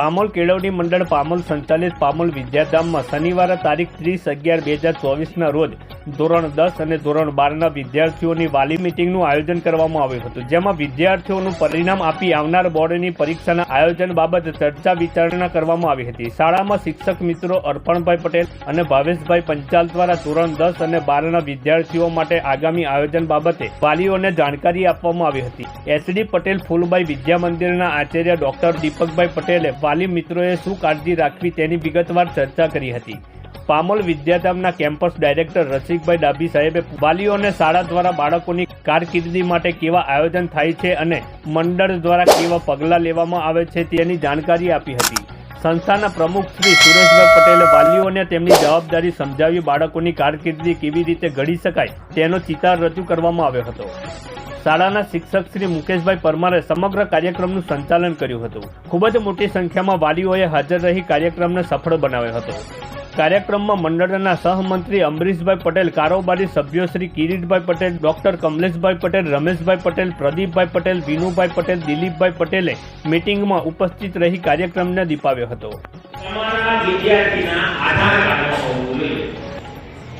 પામોલ કેળવણી મંડળ પામોલ સંચાલિત પામોલ વિદ્યાધામમાં શનિવારે તારીખ ત્રીસ અગિયાર બે હજાર ચોવીસના રોજ ધોરણ દસ અને ધોરણ બારના વિદ્યાર્થીઓની વાલી મિટિંગનું આયોજન કરવામાં આવ્યું હતું, જેમાં વિદ્યાર્થીઓનું પરિણામ આપી આવનાર બોર્ડની પરીક્ષાના આયોજન બાબતે ચર્ચા વિચારણા કરવામાં આવી હતી. શાળામાં શિક્ષક મિત્રો અર્પણભાઈ પટેલ અને ભાવેશભાઈ પંચાલ દ્વારા ધોરણ દસ અને બારના વિદ્યાર્થીઓ માટે આગામી આયોજન બાબતે વાલીઓને જાણકારી આપવામાં આવી હતી. એસડી પટેલ ફૂલબાઈ વિદ્યા મંદિરના આચાર્ય ડોક્ટર દીપકભાઈ પટેલે વાલી મિત્રોએ શું કાળજી રાખવી તેની વિગતવાર ચર્ચા કરી હતી. પામોલ વિદ્યાધામના કેમ્પસ ડાયરેક્ટર રસિકભાઈ ડાબી સાહેબે વાલીઓને શાળા દ્વારા બાળકોની કારકિર્દી માટે કેવા આયોજન થાય છે અને મંડળ દ્વારા કેવા પગલાં લેવામાં આવે છે તેની જાણકારી આપી હતી. સંસ્થાના પ્રમુખ શ્રી સુરેશભાઈ પટેલે વાલીઓને તેમની જવાબદારી સમજાવી બાળકોની કારકિર્દી કેવી રીતે ઘડી શકાય તેનો ચિતાર રજૂ કરવામાં આવ્યો હતો. શાળાના શિક્ષક શ્રી મુકેશભાઈ પરમારે સમગ્ર કાર્યક્રમનું સંચાલન કર્યું હતું. ખૂબ જ મોટી સંખ્યામાં વાલીઓએ હાજર રહી કાર્યક્રમને સફળ બનાવ્યો હતો. કાર્યક્રમમાં મંડળના સહમંત્રી અમરીશભાઈ પટેલ, કારોબારી સભ્યો શ્રી કિરીટભાઈ પટેલ, ડોક્ટર કમલેશભાઈ પટેલ, રમેશભાઈ પટેલ, પ્રદીપભાઈ પટેલ, વિનુભાઈ પટેલ, દિલીપભાઈ પટેલે મીટિંગમાં ઉપસ્થિત રહી કાર્યક્રમને દીપાવ્યો હતો.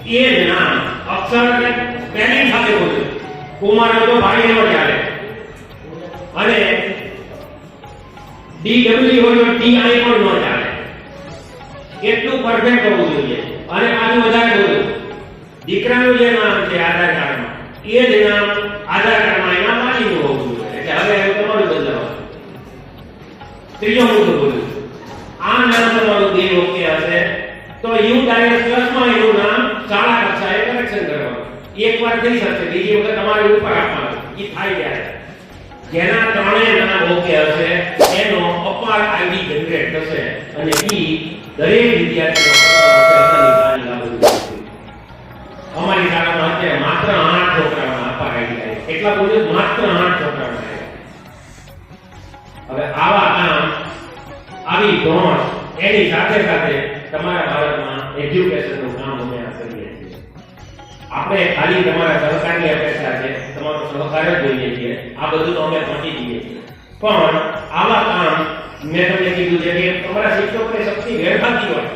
એ નામ અક્ષર કુમાર તો ભાઈ એનો ચાલે અને ડી ડબલ્યુ હોય તો ડી આઈ પણ ન ચાલે એટલું પરફેક્ટ હોવું જોઈએ? અને આનું વધારે હોવું દીકરાનું જે નામ છે આધાર કાર્ડમાં, એ જ નામ આધાર કાર્ડમાં એના માટીનું હોવું જોઈએ. એટલે હવે તમારું બદલાવ. ત્રીજો મુદ્દો બોલું આ નામ તમારું બે ઓકે હશે તો યુ ડાયરેક્ટ પ્લસમાં એનું નામ શાળા કક્ષાએ કરેક્શન કરવાનું એકવાર થઈ શકશે બીજી વખત તમારે ઉપર આપવાનું એ થાય ત્યારે જેના ત્રણેય નામ ઓકે હશે, એનો અપાર આઈડી જનરેટ થશે અને ઈ દરેક પડશે. અમારી શાળામાં અત્યારે માત્ર આઠ છોકરાઓના અપાર આઈડી આવે એટલા બોલ્યું માત્ર આઠ છોકરાઓના. હવે આવા કામ, આવી ધોરણ, એની સાથે સાથે તમારા ભારતમાં એજ્યુકેશનનું કામ અમે આ કરીએ આપણે ખાલી તમારા સહકારની અપેક્ષા છે, તમારો સહકાર જ જોઈએ છીએ. આ બધું તો અમે પહોંચી દઈએ છીએ. પણ આવા કામ મેં તમને કીધું છે કે તમારા શિક્ષકોને શક્તિ વેડફાતી હોય.